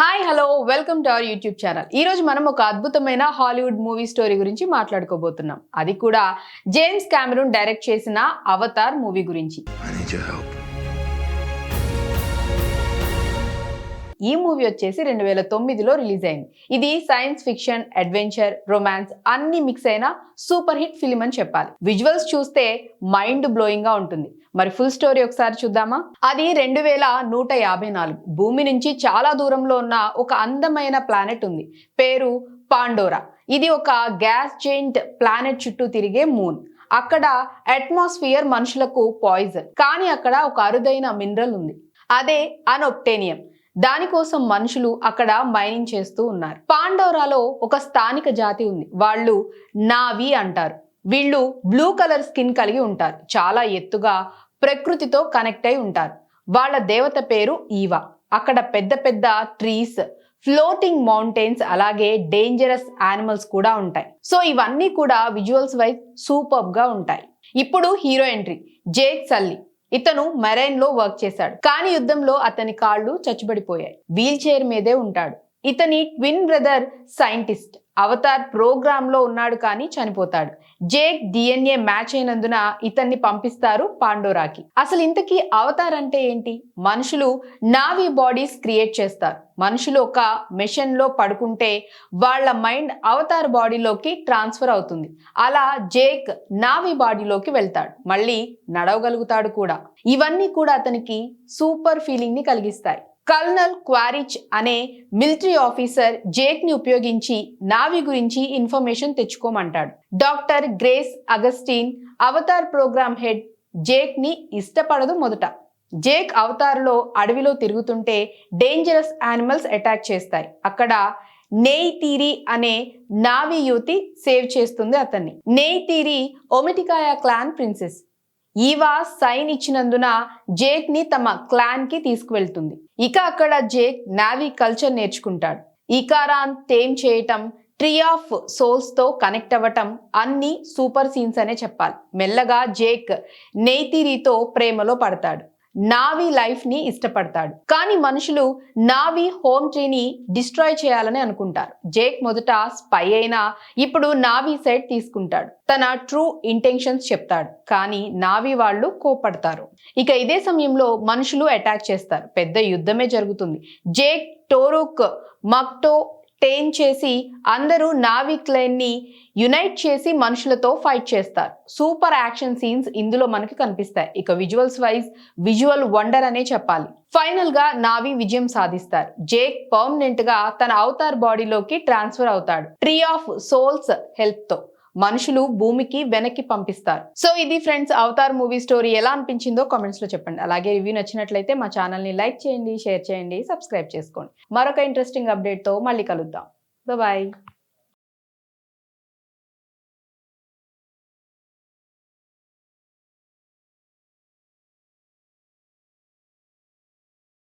Hi hello welcome to our YouTube channel ఈ రోజు మనం ఒక అద్భుతమైన హాలీవుడ్ మూవీ స్టోరీ గురించి మాట్లాడుకోబోతున్నాం. అది కూడా జేమ్స్ కెమెరూన్ డైరెక్ట్ చేసిన అవతార్ మూవీ గురించి. ఈ మూవీ వచ్చేసి రెండు వేల తొమ్మిదిలో రిలీజ్ అయింది ఇది సైన్స్ ఫిక్షన్ అడ్వెంచర్ రొమాన్స్ అన్ని మిక్స్ అయిన సూపర్ హిట్ ఫిలిం అని చెప్పాలి. విజువల్స్ చూస్తే మైండ్ బ్లోయింగ్గా ఉంటుంది. మరి ఫుల్ స్టోరీ ఒకసారి చూద్దామా? అది రెండు వేల నూట యాభై నాలుగు. భూమి నుంచి చాలా దూరంలో ఉన్న ఒక అందమైన ప్లానెట్ ఉంది. పేరు పాండోరా. ఇది ఒక గ్యాస్ జెయింట్ ప్లానెట్ చుట్టూ తిరిగే మూన్. అక్కడ అట్మాస్ఫియర్ మనుషులకు పాయిజన్. కానీ అక్కడ ఒక అరుదైన మినరల్ ఉంది. అదే అనొప్టేనియం దానికోసం మనుషులు అక్కడ మైనింగ్ చేస్తూ ఉన్నారు. పాండోరాలో ఒక స్థానిక జాతి ఉంది. వాళ్ళు నావి అంటారు. వీళ్ళు బ్లూ కలర్ స్కిన్ కలిగి ఉంటారు. చాలా ఎత్తుగా ప్రకృతితో కనెక్ట్ అయి ఉంటారు. వాళ్ళ దేవత పేరు ఈవా. అక్కడ పెద్ద పెద్ద ట్రీస్ ఫ్లోటింగ్ మౌంటైన్స్ అలాగే డేంజరస్ యానిమల్స్ కూడా ఉంటాయి. సో ఇవన్నీ కూడా విజువల్స్ వైజ్ సూపర్గా ఉంటాయి. ఇప్పుడు హీరో ఎంట్రీ. జేక్ సల్లి. ఇతను మెరైన్లో వర్క్ చేశాడు. కానీ యుద్ధంలో అతని కాళ్ళు చచ్చుబడిపోయాయి వీల్ చైర్ మీదే ఉంటాడు. ఇతని ట్విన్ బ్రదర్ సైంటిస్ట్. అవతార్ ప్రోగ్రామ్లో ఉన్నాడు కానీ చనిపోతాడు. జేక్ డిఎన్ఏ మ్యాచ్ అయినందున ఇతన్ని పంపిస్తారు పాండోరాకి. అసలు ఇంతకీ అవతార్ అంటే ఏంటి? మనుషులు నావీ బాడీస్ క్రియేట్ చేస్తారు. మనుషులు ఒక మెషిన్లో పడుకుంటే వాళ్ళ మైండ్ అవతార్ బాడీలోకి ట్రాన్స్ఫర్ అవుతుంది. అలా జేక్ నావి బాడీలోకి వెళ్తాడు. మళ్ళీ నడవగలుగుతాడు కూడా. ఇవన్నీ కూడా అతనికి సూపర్ ఫీలింగ్ని కలిగిస్తాయి. కల్నల్ క్వారిచ్ అనే మిలిటరీ ఆఫీసర్ జేక్ని ఉపయోగించి నావి గురించి information తెచ్చుకోమంటాడు. Doctor Grace Augustine Avatar program head జేక్ని ఇష్టపడదు మొదట. జేక్ అవతార్లో అడవిలో తిరుగుతుంటే డేంజరస్ యానిమల్స్ అటాక్ చేస్తాయి. అక్కడ నెయ్ తీరి అనే నావి యువతి సేవ్ చేస్తుంది అతన్ని. Neytiri Omaticaya clan princess. Eywa sign ఇచ్చినందున జేక్ని తమ క్లాన్కి తీసుకువెళ్తుంది. ఇక అక్కడ జేక్ నావీ కల్చర్ నేర్చుకుంటాడు. ఈకారాన్ తేమ్ చేయటం ట్రీ ఆఫ్ సోల్స్తో కనెక్ట్ అవ్వటం అన్ని సూపర్ సీన్స్ అనే చెప్పాలి. మెల్లగా జేక్ నేతిరితో ప్రేమలో పడతాడు. నావి లైఫ్ని ఇష్టపడతాడు. కానీ మనుషులు నావి హోమ్ ట్రీని డిస్ట్రాయ్ చేయాలని అనుకుంటారు. జేక్ మొదట స్పై అయినా ఇప్పుడు నావి సైడ్ తీసుకుంటాడు. తన ట్రూ ఇంటెన్షన్స్ చెప్తాడు. కానీ నావి వాళ్ళు కోపడతారు ఇక ఇదే సమయంలో మనుషులు అటాక్ చేస్తారు. పెద్ద యుద్ధమే జరుగుతుంది. జేక్ టోరుక్ మక్టో టేన్ చేసి అందరూ నావిక్ లైన్ని యునైట్ చేసి మనుషులతో ఫైట్ చేస్తారు. సూపర్ యాక్షన్ సీన్స్ ఇందులో మనకి కనిపిస్తాయి. ఇక విజువల్స్ వైజ్ విజువల్ వండర్ అనే చెప్పాలి. ఫైనల్గా నావి విజయం సాధిస్తారు. జేక్ పర్మనెంట్గా తన అవతార్ బాడీలోకి ట్రాన్స్ఫర్ అవుతాడు. ట్రీ ఆఫ్ సోల్స్ హెల్ప్తో మనుషులు భూమికి వెనక్కి పంపిస్తారు. సో ఇది ఫ్రెండ్స్ అవతార్ మూవీ స్టోరీ ఎలా అనిపించిందో కామెంట్స్లో చెప్పండి. అలాగే రివ్యూ నచ్చినట్లయితే మా ఛానల్ని లైక్ చేయండి షేర్ చేయండి సబ్స్క్రైబ్ చేసుకోండి. మరొక ఇంట్రెస్టింగ్ అప్డేట్తో మళ్ళీ కలుద్దాం. బాయ్